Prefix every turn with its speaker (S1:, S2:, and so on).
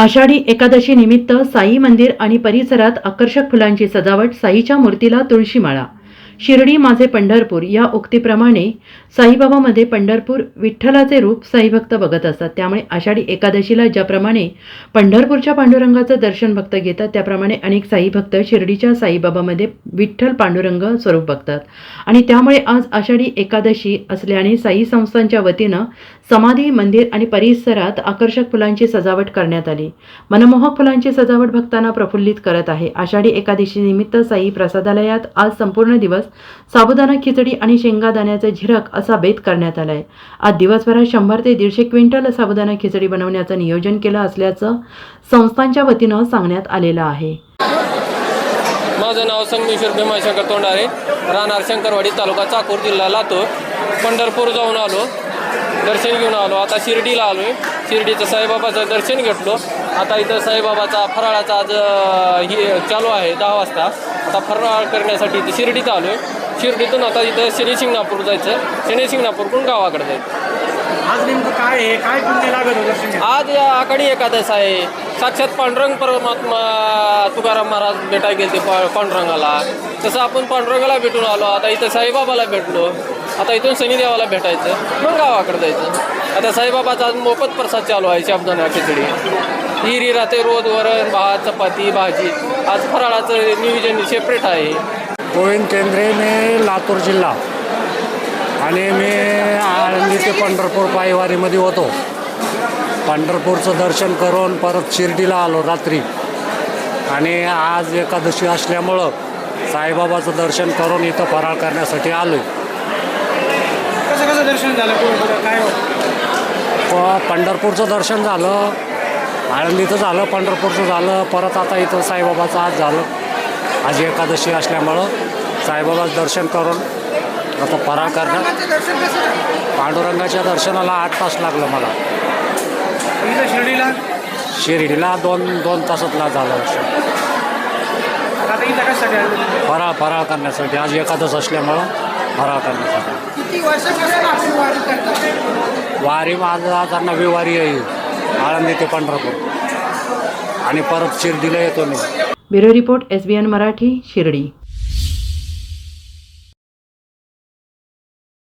S1: आषाढी एकादशी निमित्त साई मंदिर आणि परिसरात आकर्षक फुलांची सजावट साईच्या मूर्तीला तुळशीमाळा. शिर्डी माझे पंढरपूर या उक्तीप्रमाणे साईबाबामध्ये पंढरपूर विठ्ठलाचे रूप साईभक्त बघत असतात. त्यामुळे आषाढी एकादशीला ज्याप्रमाणे पंढरपूरच्या पांडुरंगाचं दर्शन भक्त घेतात त्याप्रमाणे अनेक साईभक्त शिर्डीच्या साईबाबामध्ये विठ्ठल पांडुरंग स्वरूप बघतात. आणि त्यामुळे आज आषाढी एकादशी असल्याने साई संस्थांच्या वतीनं समाधी मंदिर आणि परिसरात आकर्षक फुलांची सजावट करण्यात आली. मनमोहक फुलांची सजावट भक्तांना प्रफुल्लित करत आहे. आषाढी एकादशी निमित्त साई प्रसादालयात आज संपूर्ण दिवस साबुदाणा खिचडी आणि शेंगादाण्याचे झिरक असा बेत करण्यात आलाय. आज दिवसभरात शंभर ते दीडशे क्विंटल साबुदाणा खिचडी बनवण्याचं नियोजन केलं असल्याचं संस्थांच्या वतीनं सांगण्यात आलेलं आहे.
S2: माझं नाव संगमेश्वर भीमाशंकर तोंडारे राहणार शंकरवाडी तालुका चाकूर जिल्हा लातूर पंढरपूर जाऊन आलो. दर्शन घेऊन आलो. आता शिर्डीला आलो आहे शिर्डीचं साईबाबाचं दर्शन घेतलो. आता इथं साईबाबाचा फराळाचा आज ही चालू आहे दहा वाजता. आता फराळ करण्यासाठी इथं शिर्डीत आलो आहे शिर्डीतून आता इथं शनी शिंगणापूर जायचं. शनी शिंगणापूरकडून गावाकडे जायचं.
S3: आज नेमकं काय आहे? काय पुण्य लागत?
S2: आज या आखाडी एकादश आहे. साक्षात पांडुरंग परमात्मा तुकाराम महाराज भेटायला गेले ते पांडुरंगाला. तसं आपण पांडुरंगाला भेटून आलो. आता इथं साईबाबाला भेटलो. आता इथून शनिदेवाला भेटायचं मग गावाकडे जायचं. आता साईबाबाचा आज मोफत प्रसाद चालू आहे शाबदाना खिचडी. हिरी राहते रोज वरण भात चपाती भाजी. आज फराळाचं नियोजन सेपरेट आहे.
S3: गोविंद केंद्रे मी लातूर जिल्हा. आणि मी आळंदी ते पंढरपूर पायवारीमध्ये होतो. पंढरपूरचं दर्शन करून परत शिर्डीला आलो रात्री. आणि आज एकादशी असल्यामुळं साईबाबाचं दर्शन करून इथं फराळ करण्यासाठी आलो
S4: कसं कसं दर्शन झालं कुठं काय
S3: प पंढरपूरचं दर्शन झालं. आळंदीचं झालं पंढरपूरचं झालं. परत आता इथं साईबाबाचं आज झालं. आज एकादशी असल्यामुळं साईबाबाचं दर्शन करून आता फराळ करण्यात
S4: दर्शन कसं झालं?
S3: पांडुरंगाच्या दर्शनाला आठ तास लागलं मला.
S4: इथं शिर्डीला?
S3: शिर्डीला दोन दोन तासातला झालं दर्शन
S4: आता इथं कशासाठी आलं?
S3: फराळ फराळ करण्यासाठी. आज एकादश असल्यामुळं फराळ करण्यासाठी
S4: किती वर्षापासून आपण वारी करतो?
S3: वारी माझं आता नवी वारी येईल आळंदी ते पंढरपूर. आणि परत शिर्डीला येतो मी.
S1: Bureau report S B N Marathi Shirdi.